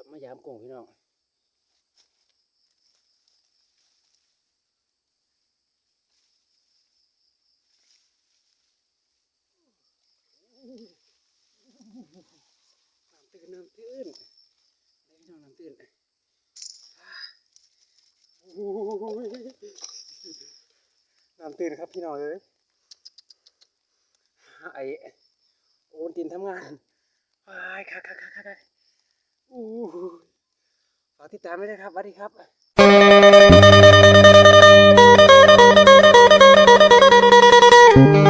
ครับมายามกุ้งพี่น้องน้ำตื้นน้ำตื้นได้พี่น้องน้ำตื้นน้ำตื้นครับพี่น้องเลยไอโอนตินทำงานไปคักคักคักคักคักโอ้ย ฝากติดตามไว้ด้วยครับสวัสดีครับ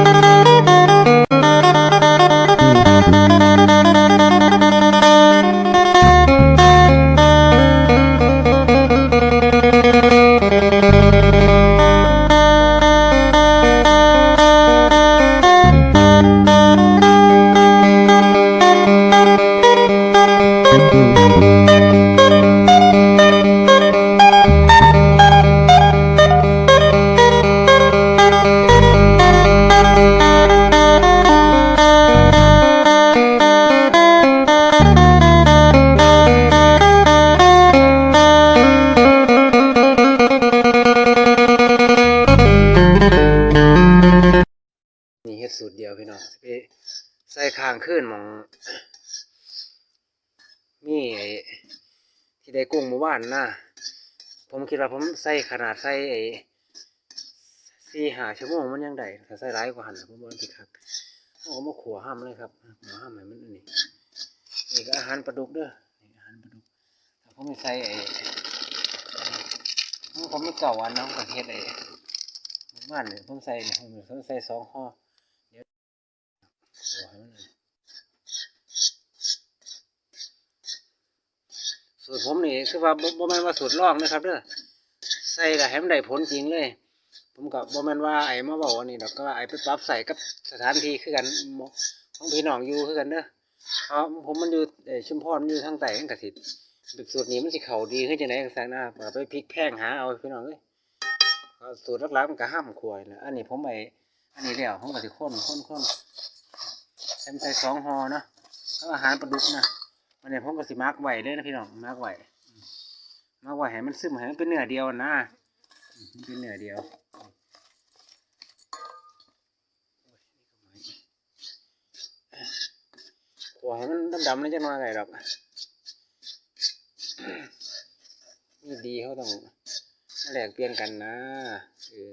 ส่คางขึ้นมองมีไอ้ที่ได้กุ้งเมื่อวานนะผมคิดว่าผมใส่ขนาดใส่ไอ้สี่หาชั่วโมงมันยังได้ถ้าใส่ร้ายกว่าหันน่ะผมว่าสิครับเอามาขัวห้ามเลยครับขัวห้ามให้มันอันนี้นี่ก็อาหารปลาดุกเด้อนี่อาหารปลาดุกถ้าผมไม่ใส่ไอ้ผมไม่เก่าอันน้องกับเฮ็ดไอ้เมื่อวานเนี่ยผมใส่เนี่ยผมใส่สองห่อ ขัวให้มันเลย สูตรผมนี่คือว่าบ่บ่แม่นว่าสูตรลอกนะครับเด้อใส่แล้วให้มันได้ผลจริงเลย ผมกับบ่แม่นว่าไอ้มาบอกว่านี่ดอกก็ว่าไอ้ไปปรับใส่กับสถานที่คือกันมอของพี่น้องอยู่คือกันเด้อเพราะผมมันอยู่เอ่อชุมพรมันอยู่ทางใต้มันก็สิบสูตรนี้มันสิเข้าดีขึ้นจังได๋จังซั่นนะเอาไปพลิกแพงหาเอาพี่น้องเอ้ยสูตรลักๆมันก็ห้ามขวยนะอันนี้ผมไอ้อันนี้แล้วผมก็สิคนคนคนใส่ใส่สองห่อเนาะแล้วอาหารปลาดุกนะ วันนี้ผมก็สิมาร์กไว้เลยนะพี่น้องมาร์กไว้มาร์กไว้ให้มันซึมให้มันเป็นเนื้อเดียวนะมันเป็นเนื้อเดียวโอ้ยนี่ก็ไม่ขัวให้มันดำๆนี่จะน้อยไงดอกนี่ดีเขาต้องแหลกเปลี่ยนกันนะเออ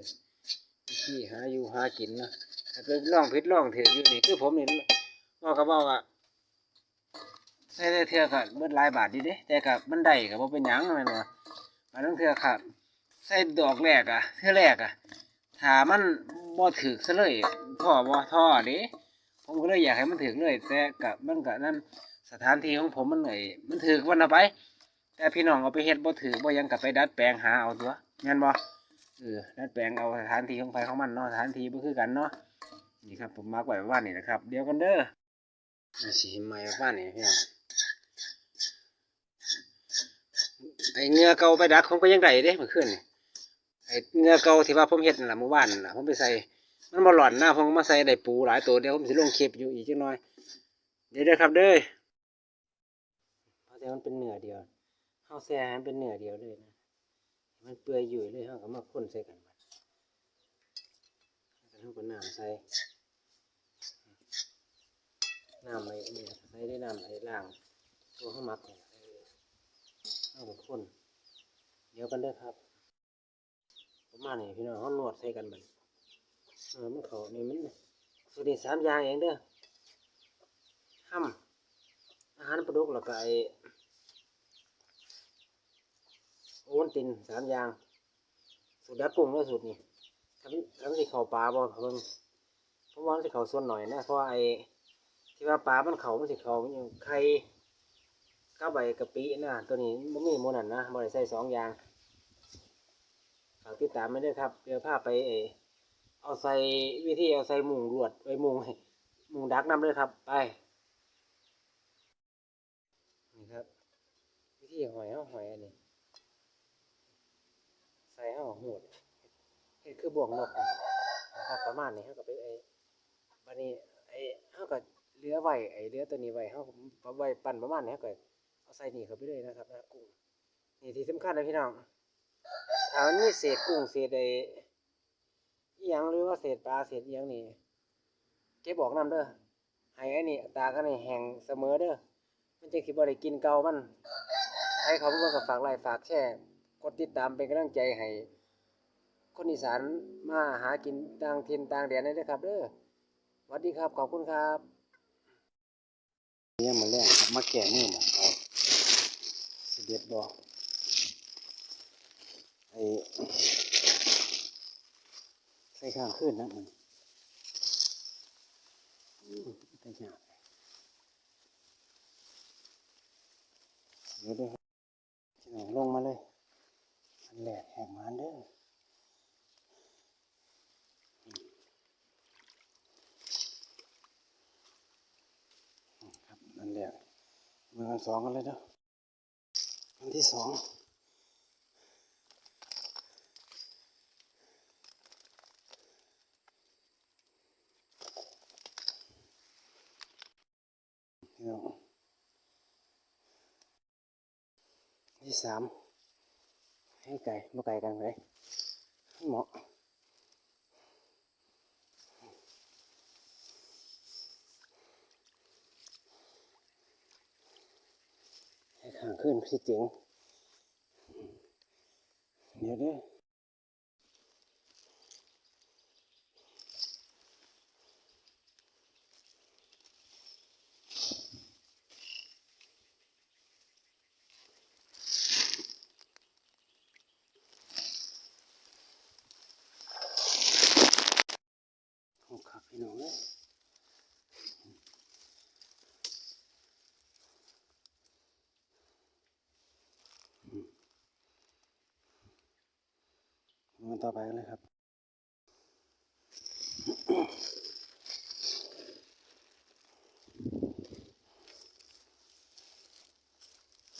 ที่หาอยู่หากินนะถ้าไปล่องพิษล่องถืออยู่นี่คือผมนี่ว่าก็บอกว่า ใช้ได้เทือกะเบิดหลายบาทดีเด้แต่กับมันได้กับว่าเป็นหยังแม่นบ่มันต้องเทือค่ะใส่ดอกแรกอะเทือแรกอะถ้ามันบ่ถึกซะเลยท่อบ่ท่อเด้ผมก็เลยอยากให้มันถึกเลย แต่กับมันก็นั่นสถานที่ของผมมันเหนื่อยมันถึกวันละไป แต่พี่น้องเอาไปเฮ็ดบ่ถือบ่ยังกับไปดัดแปลงหาเอาตัวแม่นบ่เออดัดแปลงเอาสถานที่ของไฟของมันเนาะสถานที่บ่คือกันเนาะนี่ครับผมมาร์กไว้ประมานี้นะครับ เดี๋ยวกันเด้อสีใหม่ประมานี้พี่น้อง ไอเงือเก่าไปดักผมก็ยังได้เด้เมื่อคืนนี่ไอเงือเก่าที่ว่าผมเฮ็ดนั่นล่ะเมื่อวานนั่นล่ะผมไปใส่ มันบ่หล่อนหน้าผมมาใส่ได้ปูหลายตัวเดี๋ยวผมสิลงคลิปอยู่อีกจักหน่อย เดี๋ยวเด้อครับเด้อเพราะแต่มันเป็นเนื้อเดียวเฮาแซ่มันเป็นเนื้อเดียวเลยนะ มันเปื่อยอยู่เลยเฮาก็มาคนใส่กันบัดแล้วก็เฮาก็น้ำใส่น้ำไอ้เนี่ยใส่ได้น้ำไอ้ล่างตัวเฮามักเนี่ย เออเฮาก็คนเดี๋ยวกันเด้อครับ ประมาณนี้พี่น้องเฮานวดใส่กันบัดเออมันเขานี่มันสุดนี่สามอย่างเองเด้อห้ำอาหารปลาดุกแล้วก็ไอ้โอนตินสามอย่าง สูตรดัดปรุงแล้วสูตรนี้ทำทำสิเข่าปลาบ่เพิ่งเพราะว่ามันสิเข่าส่วนหน่อยนะเพราะไอ้ที่ว่าปลามันเขามันสิเข่าอย่างไข่ ข้าใบกะปินะตัวนี้มันมีหมูนั่นนะบ่ได้ใส่สองอย่างฝากติดตามไม่ได้ครับเดี๋ยวพาไปเอเอาใส่วิธีเอาใส่มุงรวดไว้มุงมุงดักน้ำเลยครับ ไปนี่ครับ วิธีหอยเอาหอยอันนี้ใส่ห้าหูดเฮ็ดคือบ่วงนกนะครับประมาณนี้เฮาก็ไปไอ้บัดนี้ไอ้เฮาก็เลือไว้ไอ้เลือตัวนี้ไว้เฮาก็ไว้ปั้นประมาณนี้เฮาก็ เอาใส่นี่เข้าไปเลยนะครับนะกุ้งนี่ที่สำคัญเลยพี่น้องถ้ามันมีเศษกุ้งเศษไอ้อีหยังหรือว่าเศษปลาเศษอีหยังนี่เก็บอกนำเด้อให้อันนี้ตากันนี่แห้งเสมอเด้อมันจะคิดว่าได้กินเก่ามันให้เขาเบิ่งก็ฝากไลค์ฝากแชร์กดติดตามเป็นกำลังใจให้คนอีสานมาหากินต่างถิ่นต่างแดนได้เด้อครับเด้อสวัสดีครับขอบคุณครับเนี่ยมาแรกครับมาแก่มือมอง เด็ดบ่ไอ้ใส่ข้างขึ้นนะมันอืมแต่ยากเดี๋ยวเด้อครับพี่น้องลงมาเลยอันแรกแหกมันเด้อครับนั่นแหละมือกันสองกันเลยเนาะ อันที่สองพี่น้องที่สามให้ไก่มาไก่กันเลยเหมาะให้ ขึ้นพี่เจ๋งเดี๋ยวเด้อโอ้ครับพี่น้องเอ้ย มันต่อไปเลยครับ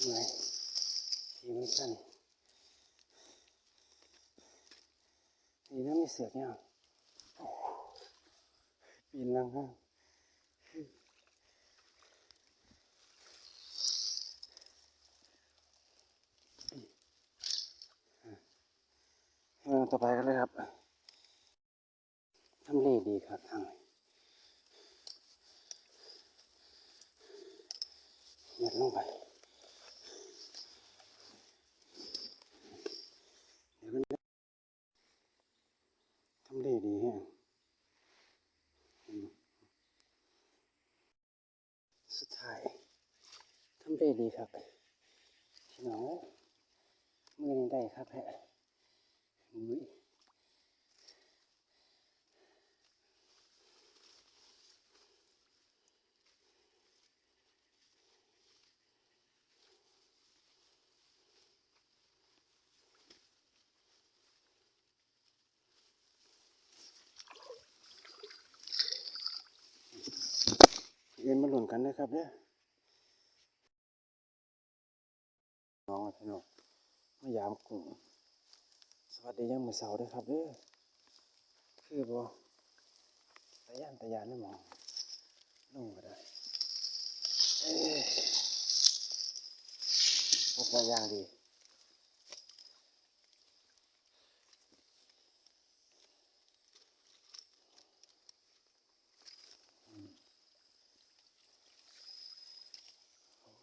ไหนทีมันสั้นดีนะไม่เสือกเนี่ยปีนลังห้าง ต่อไปกันเลยครับทำเลดีครับทางหยัดลงไปเดี๋ยวกันทำเลดีแฮะสุดท้ายทำเลดีครับพี่น้องมือได้ครับแฮะ อุ้ยเอ็นมาหล่นกันนะครับเนี่ยน้องอะพี่น้องมายามกุ้ง วัสดียังมือเสาด้วยครับเด้อคือบอตะยานตะยานนี่มองลงก็ได้เอ๊ะพบมาอย่างดี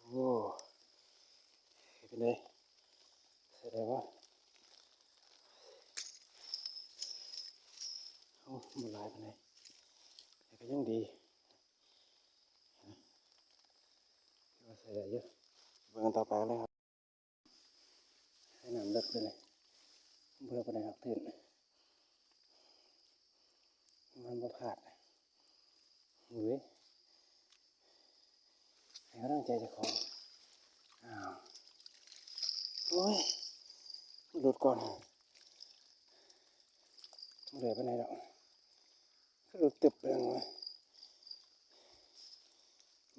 โอ้เป็นไงแสดงว่าโอ้มันหลายเป็นไงแต่ก็ยังดี คิดว่าใส่ได้เยอะเบิ่งกันต่อไปเลยครับให้น้ำเลิกไปเลยเพื่อไปไหนครับตื่นมันบ่พลาดเฮ้ยให้กำลังใจเจ้าของอ้าวโอ้ยหลุดก่อนไม่เหลือไปไหนหรอกก็หลุดตึบไปเลยวะ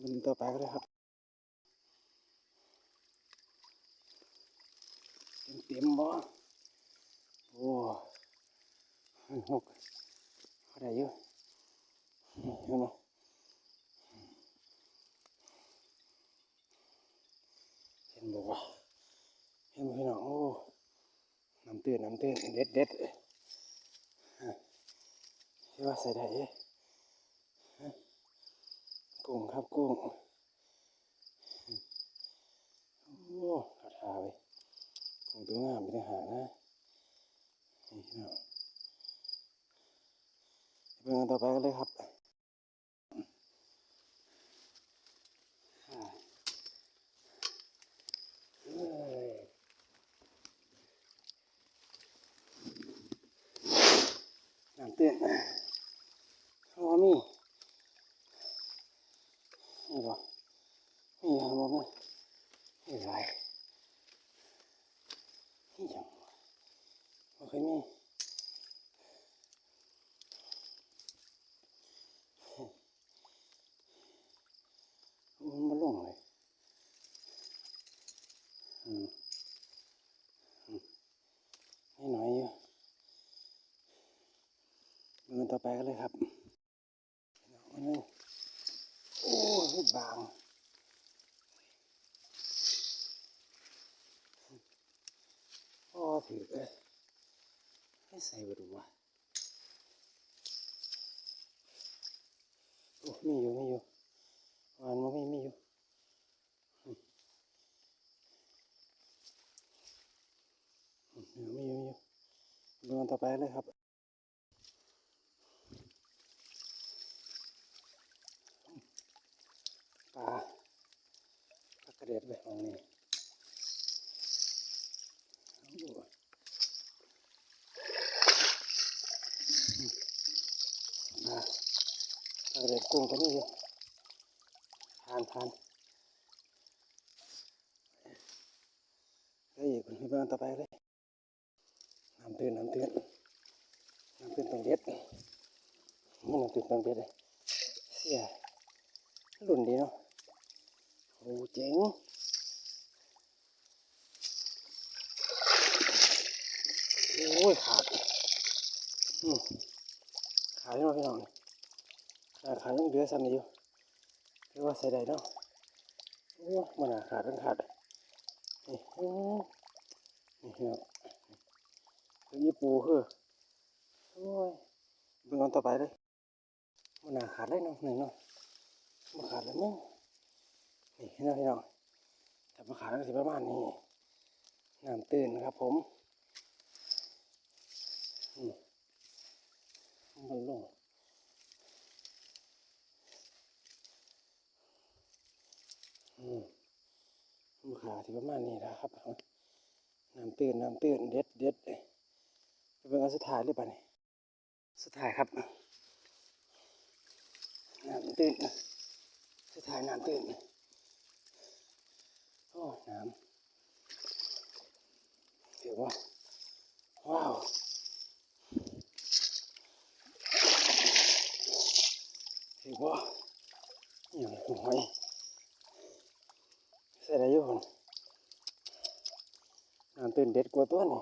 มันต่อไปก็ได้ครับ เต็มเต็มบ่โอ้ยหกเขาได้เยอะเห็นไหมนบ่เห็นไหมพี่น้องโอ้น้ำเตื้นน้ำเตื้นเด็ดเด็ดฮะที่ว่าใส่ได้เอ๊ะฮะกุ้งครับกุ้งโอ้ขาทาไป ตัวงามไปทหานะนี่นะเบิ่งกันต่อไปกันเลยครับอ่าเอ้ยน้ำเต้นเขาว่ามีนี่บ่มีครับบ่มีมีหลายนี่จังบ่เคยมีมันมาลงเลยอืม ให้หน่อยอยู่ดูกันต่อไปกันเลยครับอันนี้โอ้ยบางพ่อถือเอ้ยให้ใส่บดูวะโอ้มีอยู่มีอยู่วานมันไม่มีอยู่อืมอืมมีอยู่มีอยู่มีอยู่ดูกันต่อ ไปเลยครับปลาปลากระเด็ดไปมองนี่เอาดูปลากระเด็ดกุ้งตัวนี้อยู่ทานทานเฮ้ยคุณพี่บ้านต่อไปเลยน้ำตื่นน้ำตื่นน้ำตื่นต้องเด็ดนี่ น้ำตื่นต้องเด็ดเลยเสียรุ่นดีเนาะโอ้เจ๋งโอ้ยขาดอืมขาดเนาะพี่น้องขาดขาดยังเหลือดซ้ำอยู่เรียกว่าใส่ได้เนาะโอ้มันขาดทั้งขาดนี่อืมนี่พี่น้องตัวยี่ปูคือโอ้ยเบิ่งกันต่อไปเลย มันน่าขาดได้เนาะหนึ่งเนาะมาขาดแล้วมั้งนี่น้องพี่น้องแต่มาขาดก็สิประมาณนี้น้ำตื่นครับผมอืมมันลงอืมมาขาดที่ประมาณนี้นะครับน้ำตื่นน้ำตื่นเด็ดเด็ดจะเป็นอันสุดท้ายหรือเปล่านี่สุดท้ายครับ น้ำตื่นสุดท้ายน้ำตื่นโอ้น้ำเดี๋ยวว่าว้าวเดี๋ยวว่าอย่างหอยใส่ได้อยู่คนน้ำตื่นเด็ดกว่าตัวนี่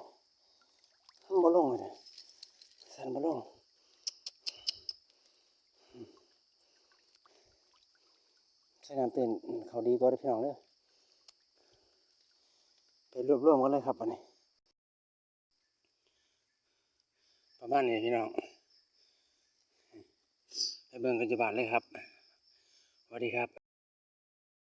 มันบ่ลงเลยเนี่ยสันบ่ลง ช้น้ำเต้นเขาดีกว่าเด้พี่น้องเด้อไปรวบรวมกันเลยครับอันนี้ ประมาณนี้พี่น้องไปเบิ่งกันจะบาทเลยครับสวัสดีครับ